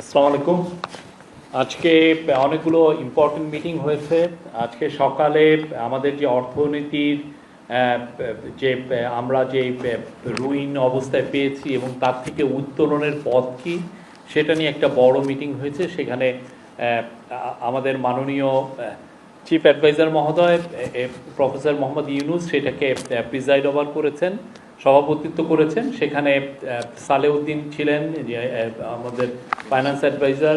আসসালামু আলাইকুম আজকে অনেকগুলো ইম্পর্টেন্ট মিটিং হয়েছে। আজকে সকালে আমাদের যে অর্থনীতির যে, আমরা যে রুইন অবস্থায় পেয়েছি এবং তার থেকে উত্তরণের পথ কি, সেটা নিয়ে একটা বড় মিটিং হয়েছে। সেখানে আমাদের মাননীয় চিফ অ্যাডভাইজার মহোদয় প্রফেসর মোহাম্মদ ইউনুস সেটাকে প্রিজাইড ওভার করেছেন। সভাপতিত্ব করেছেন। সেখানে সালেউদ্দিন ছিলেন আমাদের finance adviser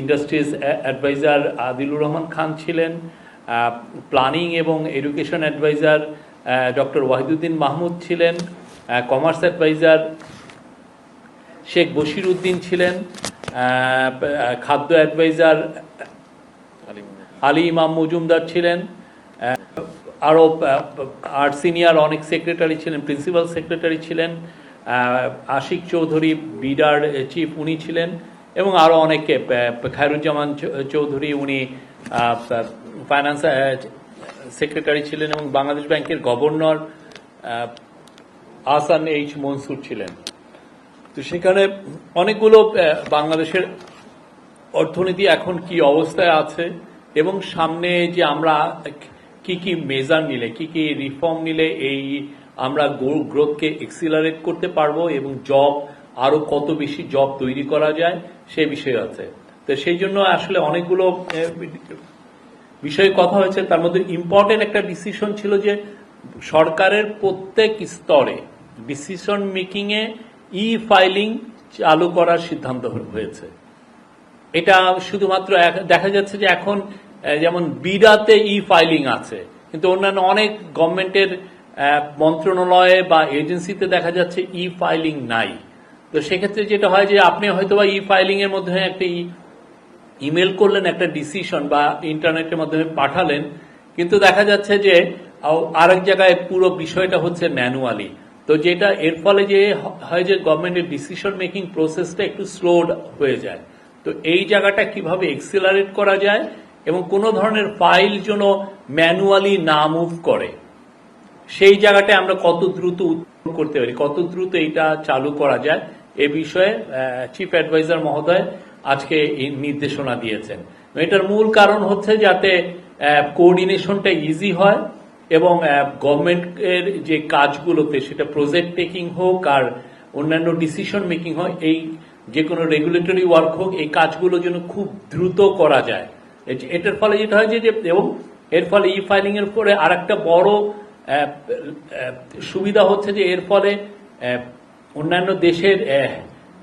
industries adviser Adilur Rahman Khan ছিলেন প্ল্যানিং এবং education adviser doctor Wahiduddin Mahmud ছিলেন কমার্স অ্যাডভাইজার শেখ বশির উদ্দিন ছিলেন খাদ্য অ্যাডভাইজার আলী ইমাম মজুমদার ছিলেন আরও আর সিনিয়র অনেক সেক্রেটারি ছিলেন, প্রিন্সিপাল সেক্রেটারি ছিলেন আশিক চৌধুরী, বিডার চিফ উনি ছিলেন, এবং আরও অনেকে খায়রুজ্জামান চৌধুরী উনি ফাইন্যান্স সেক্রেটারি ছিলেন, এবং বাংলাদেশ ব্যাংকের গভর্নর আসান এইচ মনসুর ছিলেন। তো সেখানে অনেকগুলো বাংলাদেশের অর্থনীতি এখন কি অবস্থায় আছে, এবং সামনে যে আমরা কি কি মেজার নিলে, কি কি রিফর্ম নিলে এই আমরা গ্রোথকে এক্সিলারেট করতে পারব এবং জব আরও কত বেশি জব তৈরি করা যায়, সে বিষয় আছে। তো সেই জন্য আসলে অনেকগুলো বিষয়ে কথা হয়েছে, তার মধ্যে ইম্পর্টেন্ট একটা ডিসিশন ছিল যে সরকারের প্রত্যেক স্তরে ডিসিশন মেকিং এ ই ফাইলিং চালু করার সিদ্ধান্ত হয়েছে। এটা শুধুমাত্র দেখা যাচ্ছে যে এখন যেমন বিডাতে ই ফাইলিং আছে, কিন্তু অন্যান্য অনেক গভর্নমেন্টের মন্ত্রণালয়ে বা এজেন্সিতে দেখা যাচ্ছে ই ফাইলিং নাই। তো সেক্ষেত্রে যেটা হয় যে, আপনি হয়তো বা ই ফাইলিং এর মধ্যে একটা ইমেল করলেন, একটা ডিসিশন বা ইন্টারনেটের মাধ্যমে পাঠালেন, কিন্তু দেখা যাচ্ছে যে আরেক জায়গায় পুরো বিষয়টা হচ্ছে ম্যানুয়ালি। তো যেটা এর ফলে যে হয় যে গভর্নমেন্টের ডিসিশন মেকিং প্রসেসটা একটু স্লোড হয়ে যায়। তো এই জায়গাটা কীভাবে এক্সিলারেট করা যায় এবং কোনো ধরনের ফাইল যেন ম্যানুয়ালি না মুভ করে। সেই জায়গাটায় আমরা কত দ্রুত উত্তর করতে পারি, কত দ্রুত এটা চালু করা যায়, এ বিষয়ে চিফ অ্যাডভাইজার মহোদয় আজকে নির্দেশনা দিয়েছেন। এটার মূল কারণ হচ্ছে যাতে কোঅর্ডিনেশনটা ইজি হয় এবং গভর্নমেন্টের যে কাজগুলোতে সেটা প্রজেক্ট টেকিং হোক আর অন্যান্য ডিসিশন মেকিং হোক এই যে কোনো রেগুলেটরি ওয়ার্ক হোক, এই কাজগুলো যেন খুব দ্রুত করা যায়। এটার ফলে যেটা হয় যে এবং এর ফলে ই ফাইলিং এর পরে আর একটা বড় সুবিধা হচ্ছে যে এর ফলে অন্যান্য দেশের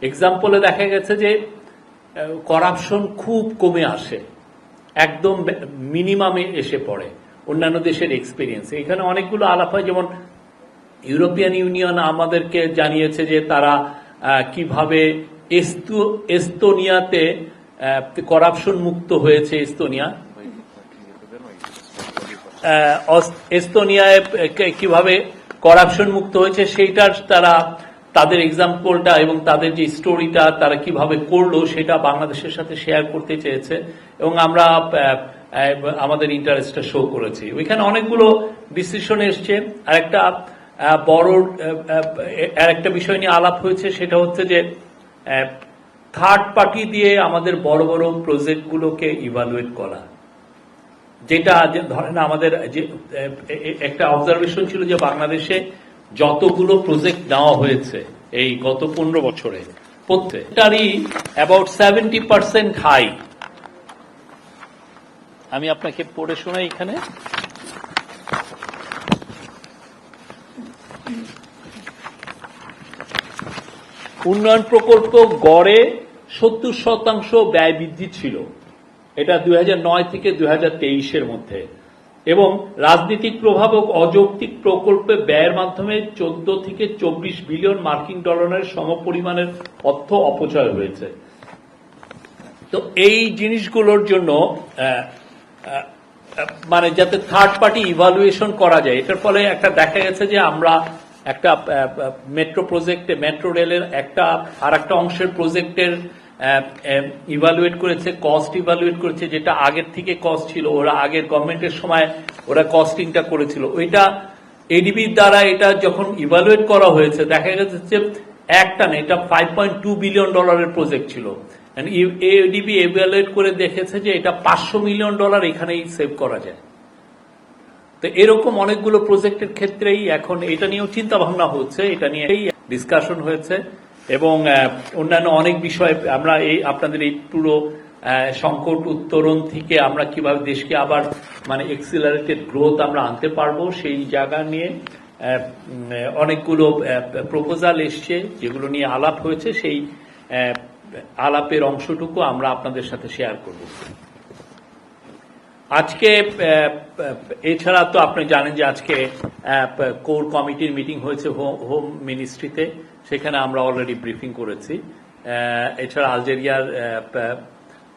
এক্সাম্পলে দেখা গেছে যে করাপশন খুব কমে আসে। একদম মিনিমামে এসে পড়ে অন্যান্য দেশের এক্সপিরিয়েন্স এখানে অনেকগুলো আলাপ হয়, যেমন ইউরোপিয়ান ইউনিয়ন আমাদেরকে জানিয়েছে যে তারা কীভাবে এস্তু- এস্তোনিয়াতে করাপশন মুক্ত হয়েছে এস্তোনিয়া। এস্তোনিয়ায় কীভাবে করাপশন মুক্ত হয়েছে সেইটার তারা তাদের এক্সাম্পলটা এবং তাদের যে স্টোরিটা তারা কীভাবে করল সেটা বাংলাদেশের সাথে শেয়ার করতে চেয়েছে এবং আমরা আমাদের ইন্টারেস্টটা শো করেছি। ওইখানে অনেকগুলো ডিসিশন এসছে। আর একটা বড় আর একটা বিষয় নিয়ে আলাপ হয়েছে, সেটা হচ্ছে যে থার্ড পার্টি দিয়ে আমাদের বড় বড় প্রজেক্টগুলোকে ইভালুয়েট করা। যেটা ধরেন আমাদের যে, একটা অবজারভেশন ছিল যে বাংলাদেশে যতগুলো প্রজেক্ট নেওয়া হয়েছে এই গত পনেরো বছরে, প্রত্যেকটারই অ্যাবাউট সেভেন্টি পার্সেন্ট হাই আমি আপনাকে পড়ে শোনাই এখানে। উন্নয়ন প্রকল্প গড়ে সত্তর শতাংশ ব্যয় বৃদ্ধি ছিল। এটা দুই নয় থেকে দু হাজার তেইশ এর মধ্যে। এবং রাজনৈতিক প্রভাব ও অযৌক্তিক প্রকল্পে ব্যয়ের মাধ্যমে চোদ্দ থেকে চব্বিশ বিলিয়ন মার্কিন ডলারের সমপরিমাণের অর্থ অপচয় হয়েছে। তো এই জিনিসগুলোর জন্য মানে যাতে থার্ড পার্টি ইভালুয়েশন করা যায়, এটার ফলে একটা দেখা গেছে যে আমরা একটা মেট্রো প্রজেক্টে মেট্রো রেলের একটা আর একটা অংশের প্রজেক্টের ইভালুয়েট করেছে কস্ট ইভালুয়েট করেছে, যেটা আগের থেকে কস্ট ছিল, ওরা আগের গভর্নমেন্টের সময় ওরা কস্টিংটা করেছিল। ওইটা এডিবির দ্বারা এটা যখন ইভালুয়েট করা হয়েছে, দেখা গেছে যে একটা না, এটা ফাইভ পয়েন্ট টু বিলিয়ন ডলারের প্রজেক্ট ছিল। এডিবি এভ্যালুয়েট করে দেখেছে যে এটা পাঁচশো মিলিয়ন ডলার এখানেই সেভ করা যায়। তো এরকম অনেকগুলো প্রজেক্টের ক্ষেত্রেই এখন এটা নিয়েও চিন্তা ভাবনা হচ্ছে, এটা নিয়ে ডিসকাশন হয়েছে এবং অন্যান্য অনেক বিষয় আমরা এই, আপনাদের এই পুরো সংকট উত্তরণ থেকে আমরা কীভাবে দেশকে আবার মানে এক্সিলারেটেড গ্রোথ আমরা আনতে পারব সেই জায়গা নিয়ে অনেকগুলো প্রপোজাল এসছে যেগুলো নিয়ে আলাপ হয়েছে, সেই আলাপের অংশটুকু আমরা আপনাদের সাথে শেয়ার করব। আজকে এছাড়া তো আপনি জানেন যে আজকে কোর কমিটির মিটিং হয়েছে হোম মিনিস্ট্রিতে সেখানে আমরা অলরেডি ব্রিফিং করেছি। এছাড়া আলজেরিয়ার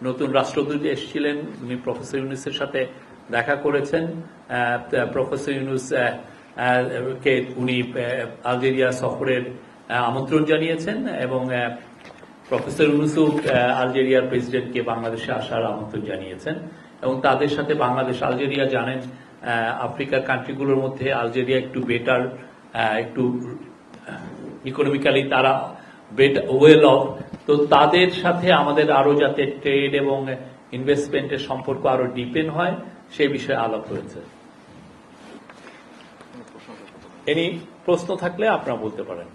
নতুন রাষ্ট্রদূত এসেছিলেন উনি প্রফেসর ইউনুসের সাথে দেখা করেছেন। প্রফেসর ইউনুস কে উনি আলজেরিয়া সফরের আমন্ত্রণ জানিয়েছেন এবং প্রফেসর ইউনুসুফ আহ, আলজেরিয়ার প্রেসিডেন্টকে বাংলাদেশে আসার আমন্ত্রণ জানিয়েছেন। এবং তাদের সাথে বাংলাদেশ আলজেরিয়া জানেন আফ্রিকার কান্ট্রিগুলোর মধ্যে আলজেরিয়া একটু বেটার একটু ইকোনমিক্যালি তারা ওয়েল অফ তো তাদের সাথে আমাদের আরও যাতে ট্রেড এবং ইনভেস্টমেন্টের সম্পর্ক আরও ডিপেন হয় সেই বিষয়ে আলাপ হয়েছে। এনি প্রশ্ন থাকলে আপনারা বলতে পারেন।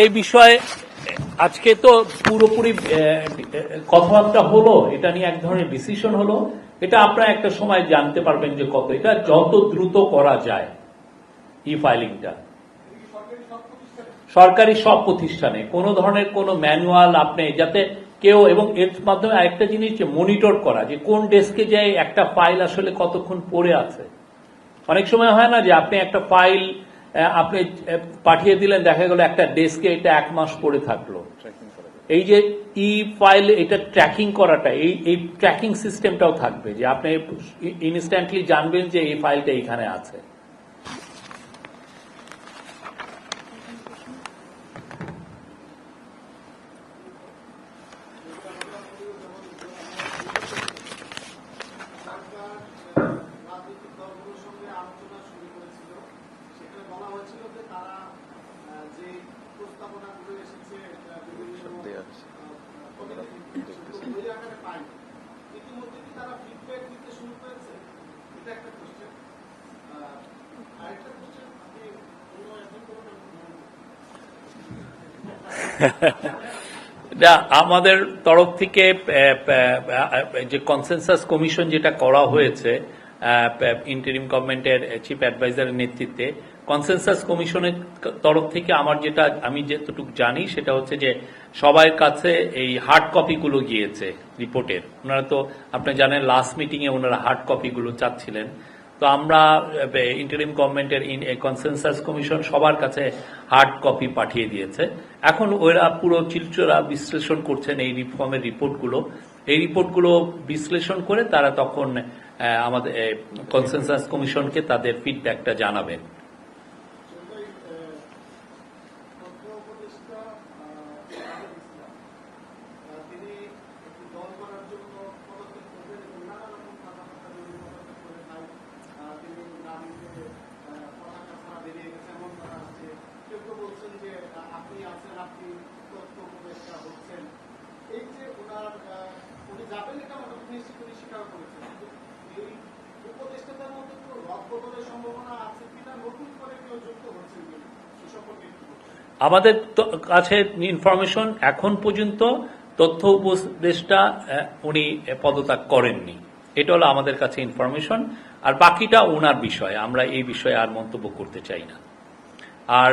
এই বিষয়ে আজকে তো পুরোপুরি কথাবার্তা হলো, এটা নিয়ে এক ধরনের ডিসিশন হলো। এটা আপনারা একটা সময় জানতে পারবেন যে কত। এটা যত দ্রুত করা যায় ই ফাইলিংটা সরকারি সব প্রতিষ্ঠানে, কোনো ধরনের কোনো ম্যানুয়াল আপনি যাতে কেউ এবং এর মাধ্যমে আরেকটা জিনিস মনিটর করা, যে কোন ডেস্কে যায় একটা ফাইল আসলে কতক্ষণ পড়ে আছে। অনেক সময় হয় না যে আপনি একটা ফাইল আপনি পাঠিয়ে দিলেন দেখা গেল একটা ডেস্কে এটা এক মাস পড়ে থাকল। এই যে ই ফাইল এটা ট্র্যাকিং করাটা এই এই ট্র্যাকিং সিস্টেমটাও থাকবে যে আপনি ইনস্ট্যান্টলি জানবেন যে এই ফাইলটা এখানে আছে সরকার রাজনৈতিক দলগুলোর সঙ্গে আলোচনা শুরু করেছিল সেখানে বলা হয়েছিল যে তারা আহ, যে প্রস্তাবনাগুলো এসেছে আহ, বিভিন্ন আহ, কমিটি সেগুলো ওই আকারে পায়নি ইতিমধ্যে কি তারা ফিডব্যাক দিতে শুরু করেছে এটা একটা কোশ্চেন আরেকটা কোশ্চেন আপনি অন্য এখন কোনো না, আমাদের তরফ থেকে যে কনসেনসাস কমিশন যেটা করা হয়েছে ইন্টারিম গভর্নমেন্টের চিফ অ্যাডভাইজারের নেতৃত্বে কনসেনসাস কমিশনের তরফ থেকে আমার যেটা, আমি যতটুকু জানি সেটা হচ্ছে যে সবার কাছে এই হার্ড কপিগুলো গিয়েছে রিপোর্টের ওনারা তো, আপনি জানেন লাস্ট মিটিংয়ে ওনারা হার্ড কপিগুলো চাচ্ছিলেন। তো আমরা ইন্টারিম গভর্নমেন্টের ইন কনসেনসাস কমিশন সবার কাছে হার্ড কপি পাঠিয়ে দিয়েছে। এখন ওরা পুরো চিলচোরা বিশ্লেষণ করছেন এই রিফর্মের রিপোর্টগুলো এই রিপোর্টগুলো বিশ্লেষণ করে তারা তখন আমাদের কনসেন্সাস কমিশনকে তাদের ফিডব্যাকটা জানাবেন সেটাই তথ্য উপদেষ্টা আহ, ইসলাম আহ, তিনি একটি দল করার জন্য পদক্ষেপ করবেন এবং নানা রকম কথাবার্তা তিনি পদক্ষেপ করে তাই আহ, তিনি নারীতে পতাকা ছাড়া বেরিয়ে গেছে এমন করা হচ্ছে কেউ কেউ বলছেন যে আহ, আপনি আছেন আপনি তথ্য উপদেষ্টা হচ্ছেন এই যে ওনার আহ, উনি যাবেন এটা মোটামুটি নিশ্চিত উনি স্বীকার করেছেন কিন্তু এই উপদেষ্টাদের মধ্যে কোনো রদবদলের সম্ভাবনা আছে কিনা নতুন করে কেউ যুক্ত হচ্ছেন কিনা সে সম্পর্কে একটু বলুন। আমাদের কাছে ইনফরমেশন এখন পর্যন্ত তথ্য উপদেষ্টা উনি পদত্যাগ করেননি। এটা হলো আমাদের কাছে ইনফরমেশন আর বাকিটা ওনার বিষয়, আমরা এই বিষয়ে আর মন্তব্য করতে চাই না। আর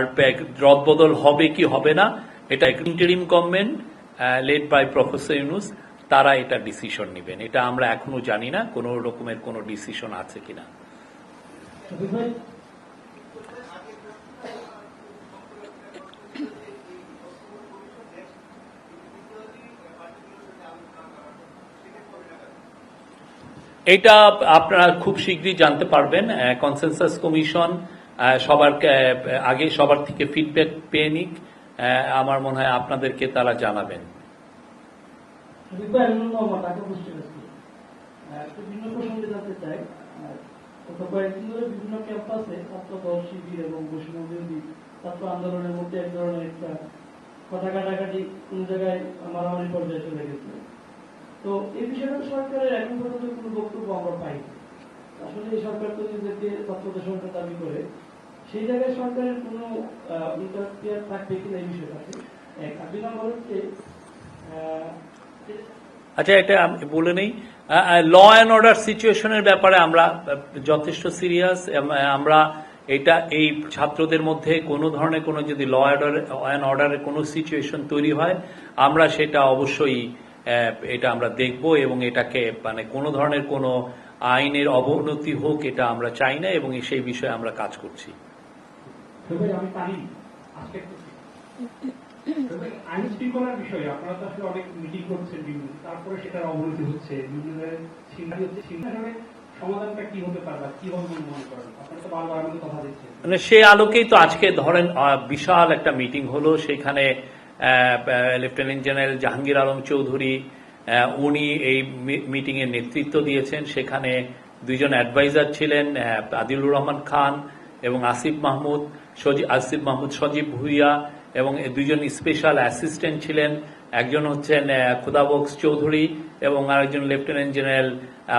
রদবদল হবে কি হবে না, এটা interim government led by professor Yunus তারা এটা ডিসিশন নেবেন। এটা আমরা এখনও জানি না, কোনো রকমের কোনো ডিসিশন আছে কিনা। এটা আপনারা খুব শীঘ্রই জানতে পারবেন কনসেনসাস কমিশন সবার আগে সবার থেকে ফিডব্যাক পেয়ে নিক আমার মনে হয় আপনাদেরকে তারা জানাবেন। বিকল্প মোহাম্মদ তাকে বুঝতে পারছি একটু ভিন্ন প্রসঙ্গে জানতে চাই গত কয়েকদিন ধরে বিভিন্ন ক্যাম্পাসে ছাত্র দল শিবির এবং বিরোধী ছাত্র আন্দোলনের মধ্যে এক ধরনের একটা কথা কাটাকাটি কোন জায়গায় মারামারি পর্যায়ে চলে গেছে। তো এই বিষয়টা সরকারের এখন পর্যন্ত কোনো বক্তব্য আমরা পাইনি। আসলে এই সরকার তো নিজেকে তত্ত্বাবধায়ক সরকার দাবি করে সেই জায়গায় সরকারের কোনো ইন্টারফিয়ার থাকবে কিনা এই বিষয়টাতে? এক আর দুই নম্বর হচ্ছে আহ, আচ্ছা এটা বলে নেই। ল অ্যান্ড অর্ডার সিচুয়েশনের ব্যাপারে আমরা যথেষ্ট সিরিয়াস আমরা এটা, এই ছাত্রদের মধ্যে কোনো ধরনের কোনো যদি ল অ্যান্ড অর্ডারের কোনো সিচুয়েশন তৈরি হয়, আমরা সেটা অবশ্যই এটা আমরা দেখব এবং এটাকে মানে কোনো ধরনের কোনো আইনের অবনতি হোক, এটা আমরা চাই না এবং সেই বিষয়ে আমরা কাজ করছি। আইন শৃঙ্খলার বিষয়ে আপনারা তো আসলে অনেক মিটিং করছেন বিভিন্ন, তারপরে সেটার অবনতি হচ্ছে, বিভিন্ন মনে সেই আলোকেই তো আজকে ধরেন বিশাল একটা মিটিং হলো, সেখানে লেফটেন্যান্ট জেনারেল জাহাঙ্গীর আলম চৌধুরী উনি এই মিটিং এর নেতৃত্ব দিয়েছেন, সেখানে দুইজন অ্যাডভাইজার ছিলেন আদিলুর রহমান খান এবং আসিফ মাহমুদ, সজি- আসিফ মাহমুদ সজীব ভুইয়া এবং এ দুইজন স্পেশাল অ্যাসিস্ট্যান্ট ছিলেন। একজন হচ্ছেন খুদাবক্স চৌধুরী এবং আরেকজন লেফটেন্যান্ট জেনারেল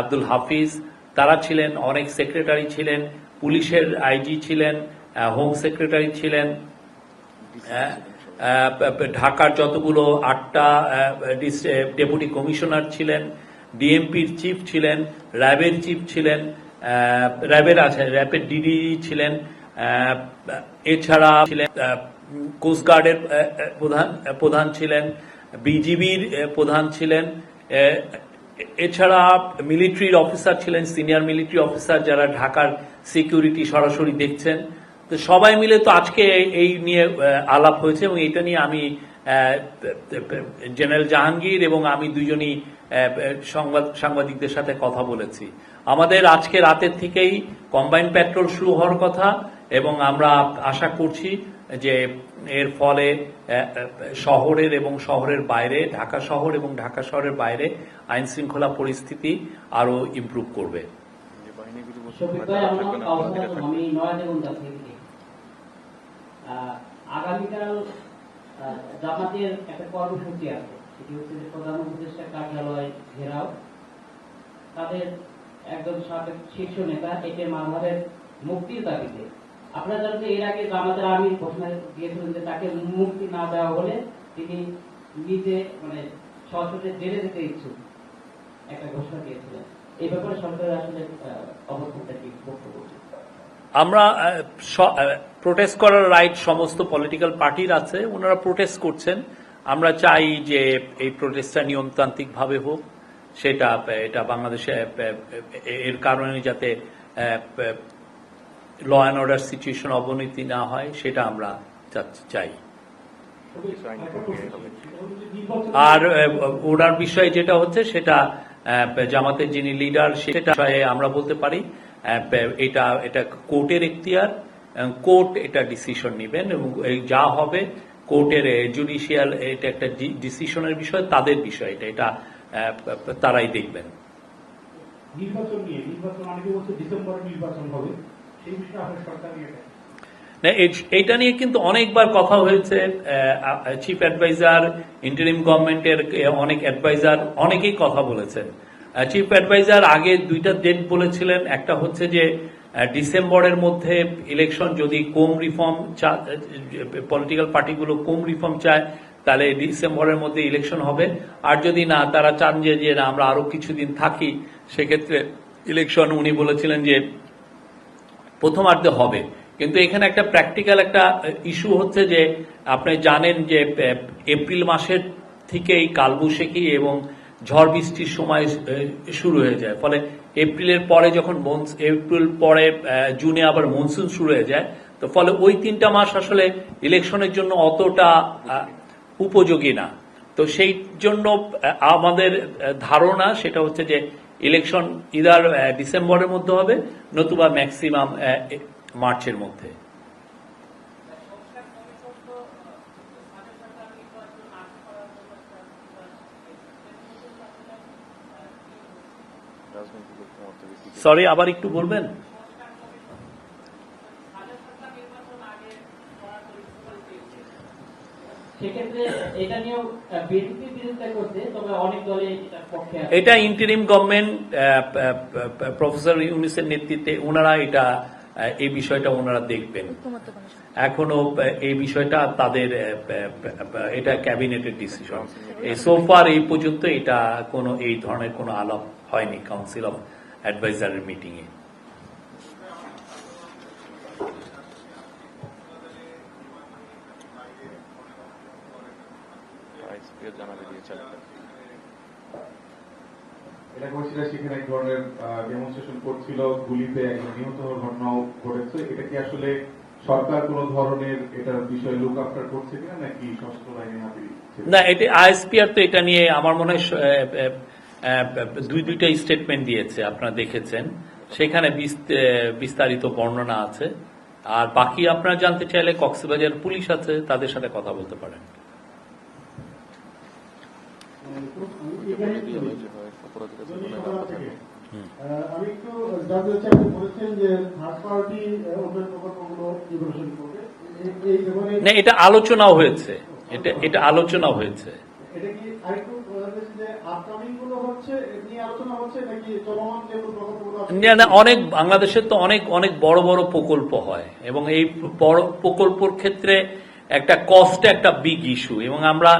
আব্দুল হাফিজ। তারা ছিলেন, অনেক সেক্রেটারি ছিলেন, পুলিশের আইজি ছিলেন হোম সেক্রেটারি ছিলেন। ঢাকার যতগুলো আটটা ডেপুটি কমিশনার ছিলেন ডিএমপির চিফ ছিলেন র্যাবের চিফ ছিলেন র্যাবের আছে র্যাবের ডিডি ছিলেন এছাড়া ছিলেন কোস্টগার্ডের প্রধান প্রধান ছিলেন বিজিবির প্রধান ছিলেন এছাড়া মিলিটারির অফিসার ছিলেন, সিনিয়র মিলিটারি অফিসার যারা ঢাকার সিকিউরিটি সরাসরি দেখছেন। তো সবাই মিলে তো আজকে এই- এই নিয়ে আলাপ হয়েছে এবং এটা নিয়ে আমি জেনারেল জাহাঙ্গীর এবং আমি দুজনই সংবাদ, সাংবাদিকদের সাথে কথা বলেছি। আমাদের আজকে রাতের থেকেই কম্বাইন পেট্রোল শুরু হওয়ার কথা এবং আমরা আশা করছি যে এর ফলে শহরের এবং শহরের বাইরে ঢাকা শহর এবং ঢাকা শহরের বাইরে আইন শৃঙ্খলা পরিস্থিতি আরও ইমপ্রুভ করবে। আগামীকাল আহ, জামাতের একটা কর্মসূচি আছে। সেটি হচ্ছে যে প্রধান উপদেষ্টা কার্যালয় ঘেরাও। তাদের একজন সাবেক শীর্ষ নেতা একে মাঝাবের মুক্তির দাবিতে আপনারা জানেন এর আগে জামাতের আমির ঘোষণা দিয়েছিলেন যে তাকে মুক্তি না দেওয়া হলে তিনি নিজে মানে সরাসরি জেলে যেতে ইচ্ছুক। একটা ঘোষণা দিয়েছিলেন। এই ব্যাপারে সরকারের আসলে অবস্থানটা কি বক্তব্য আমরা প্রোটেস্ট করার রাইট সমস্ত পলিটিক্যাল পার্টির আছে, ওনারা প্রোটেস্ট করছেন। আমরা চাই যে এই প্রোটেস্টটা নিয়মতান্ত্রিকভাবে হোক, সেটা, এটা বাংলাদেশে এর কারণে যাতে ল অ্যান্ড অর্ডার সিচুয়েশন অবনতি না হয়, সেটা আমরা চাই। আর ওনার বিষয়ে যেটা হচ্ছে, সেটা জামাতের যিনি লিডার সেটা আমরা বলতে পারি এটা এটা কোর্টের এখতিয়ার কোর্ট এটা ডিসিশন নেবেন, এবং যা হবে, কোর্টের জুডিশিয়াল এটা একটা ডিসিশনের বিষয়, তাদের বিষয় এটা এটা তারাই দেখবেন। নির্বাচন নিয়ে, নির্বাচন অনেকে বলছে? ডিসেম্বরে নির্বাচন হবে। না, এইটা নিয়ে কিন্তু অনেকবার কথা হয়েছে চিফ অ্যাডভাইজার ইন্টারিম গভর্নমেন্টের অনেক অ্যাডভাইজার অনেকেই কথা বলেছেন। চিফ অ্যাডভাইজার আগে দুইটা ডেট বলেছিলেন একটা হচ্ছে যে ডিসেম্বরের মধ্যে ইলেকশন যদি কম রিফর্ম পলিটিক্যাল পার্টিগুলো কম রিফর্ম চায় তাহলে ডিসেম্বরের মধ্যে ইলেকশন হবে। আর যদি না তারা চান যে যে না, আমরা আরও কিছুদিন থাকি সেক্ষেত্রে ইলেকশন উনি বলেছিলেন যে প্রথমার্ধে হবে। কিন্তু এখানে একটা প্র্যাকটিক্যাল একটা ইস্যু হচ্ছে যে আপনি জানেন যে এপ্রিল মাসের থেকেই কালবৈশাখী এবং ঝড় বৃষ্টির সময় শুরু হয়ে যায়। ফলে এপ্রিলের পরে যখন এপ্রিল পরে জুনে আবার মনসুন শুরু হয়ে যায়, তো ফলে ওই তিনটা মাস আসলে ইলেকশনের জন্য অতটা উপযোগী না। তো সেই জন্য আমাদের ধারণা সেটা হচ্ছে যে ইলেকশন ইদার ডিসেম্বরের মধ্যে হবে নতুবা ম্যাক্সিমাম মার্চের মধ্যে। সরি আবার একটু বলবেন? সেক্ষেত্রে এটা নিয়েও বিএনপি বিরোধিতা করছে তবে অনেক দলে পক্ষে এটা ইন্টারিম গভর্নমেন্ট প্রফেসর ইউনিসের নেতৃত্বে ওনারা এটা আহ, এই বিষয়টা ওনারা দেখবেন। এখনও এই বিষয়টা তাদের এটা ক্যাবিনেটের ডিসিশন সোফার এই পর্যন্ত এটা কোনো এই ধরনের কোনো আলাপ হয়নি কাউন্সিল অফ অ্যাডভাইজারের মিটিং এটা করছিল সেখানে এক ধরনের ডেমনস্ট্রেশন করছিল গুলিতে একজন নিহত হওয়ার ঘটনাও ঘটেছে। এটা কি আসলে সরকার কোন ধরনের এটার বিষয়ে লুক আফটার করছে কিনা নাকি সশস্ত্র বাহিনী হাতে না এটা আইএসপিআর তো এটা নিয়ে আমার মনে হয় দুই দুইটা স্টেটমেন্ট দিয়েছে আপনারা দেখেছেন। সেখানে বিস্তারিত বর্ণনা আছে। আর বাকি আপনারা জানতে চাইলে কক্সবাজার পুলিশ আছে তাদের সাথে কথা বলতে পারেন এখানে যে হয় অপরাধীরা জনি জীবনে সভা রাখা থেকে। থাকে। আহ, আমি একটু বলেছেন যে থার্ড পার্টি উন্নয়ন প্রকল্পগুলো করবে না এটা আলোচনাও হয়েছে। এটা এটা আলোচনা হয়েছে। এটা কি আরেকটু যে আপকামিংগুলো হচ্ছে নিয়ে আলোচনা হচ্ছে নাকি চলমান যেগুলো প্রকল্পগুলো না, না, অনেক বাংলাদেশের তো অনেক অনেক বড় বড় প্রকল্প হয় এবং এই বড় প্রকল্পর ক্ষেত্রে একটা কস্ট একটা বিগ ইস্যু এবং আমরা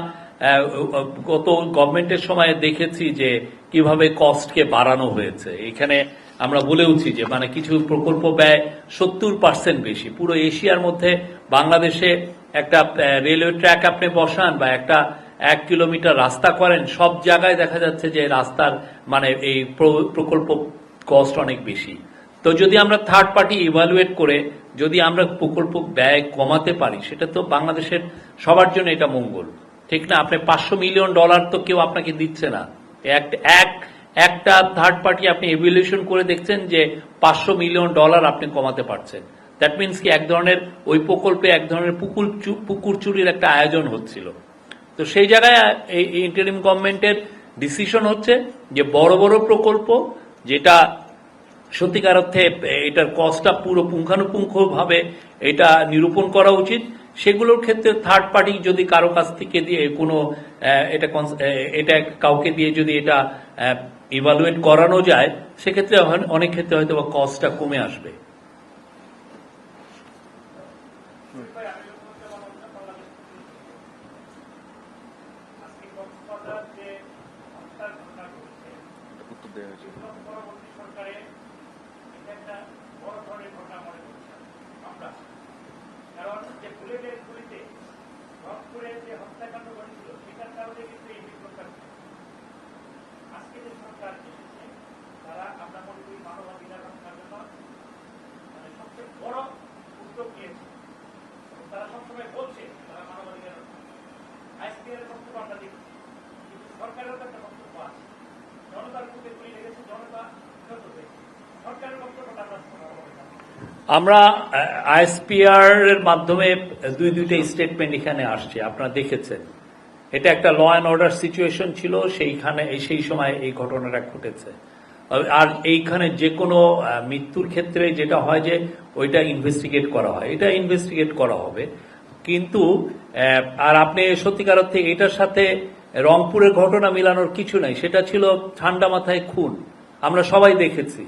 গত গভর্নমেন্টের সময় দেখেছি যে কীভাবে কস্টকে বাড়ানো হয়েছে। এখানে আমরা বলেওছি যে মানে কিছু প্রকল্প ব্যয় সত্তর পার্সেন্ট বেশি। পুরো এশিয়ার মধ্যে বাংলাদেশে একটা রেলওয়ে ট্র্যাক আপনি বসান বা একটা এক কিলোমিটার রাস্তা করেন, সব জায়গায় দেখা যাচ্ছে যে রাস্তার মানে এই প্রকল্প কস্ট অনেক বেশি। তো যদি আমরা থার্ড পার্টি ইভালুয়েট করে, যদি আমরা প্রকল্প ব্যয় কমাতে পারি, সেটা তো বাংলাদেশের সবার জন্য এটা মঙ্গল। ঠিক না? আপনি পাঁচশো মিলিয়ন ডলার তো কেউ আপনাকে দিচ্ছে না। এক- এক, একটা থার্ড পার্টি আপনি এভলিউশন করে দেখছেন যে পাঁচশো মিলিয়ন ডলার আপনি কমাতে পারছেন। দ্যাট মিনস কি এক ধরনের ওই প্রকল্পে এক ধরনের পুকুর পুকুর চুরির একটা আয়োজন হচ্ছিল। তো সেই জায়গায় এই ইন্টারিম গভর্নমেন্টের ডিসিশন হচ্ছে যে বড় বড় প্রকল্প যেটা সত্যিকার অর্থে এটার কস্টটা পুরো পুঙ্খানুপুঙ্খভাবে এটা নিরূপণ করা উচিত। সেগুলোর ক্ষেত্রে থার্ড পার্টি যদি কারও কাছ থেকে দিয়ে কোনো আহ, এটা এটা কাউকে দিয়ে যদি এটা ইভালুয়েট করানো যায় সেক্ষেত্রে অনেক ক্ষেত্রে হয়তো বা কস্টটা কমে আসবে। দেওয়া হয়েছে পরবর্তী সরকারে এটা একটা বড় ধরনের ঘটনা মনে করছি আমরা কারণ যে বুলেটের গুলিতে রংপুরে যে হত্যাকাণ্ড ঘটেছিল সেটার কারণে কিন্তু এই বিপ্লবটা আজকে যে সরকার এসেছে তারা আমরা মনে করি মানবাধিকার রক্ষার জন্য মানে সবচেয়ে বড় উদ্যোগ নিয়েছে এবং তারা সবসময় বলছে তারা মানবাধিকার রক্ষা আইসপিএর বক্তব্য আমরা দেখছি কিন্তু সরকারেরও তো একটা বক্তব্য আছে জনতার বুকে গুলি লেগেছে জনতা নিহত হয়েছে সরকারের বক্তব্যটা আমরা শোনা হবে না। আমরা আইএসপিআর এর মাধ্যমে দুই দুইটা স্টেটমেন্ট এখানে আসছে, আপনারা দেখেছেন। এটা একটা ল অ্যান্ড অর্ডার সিচুয়েশন ছিল, সেইখানে, সেই সময় এই ঘটনাটা ঘটেছে। আর এইখানে যে কোনো মৃত্যুর ক্ষেত্রে যেটা হয় যে, ওইটা ইনভেস্টিগেট করা হয়। এটা ইনভেস্টিগেট করা হবে। কিন্তু আর আপনি সত্যিকার অর্থে এটার সাথে রংপুরের ঘটনা মিলানোর কিছু নাই। সেটা ছিল ঠান্ডা মাথায় খুন। আমরা সবাই দেখেছি।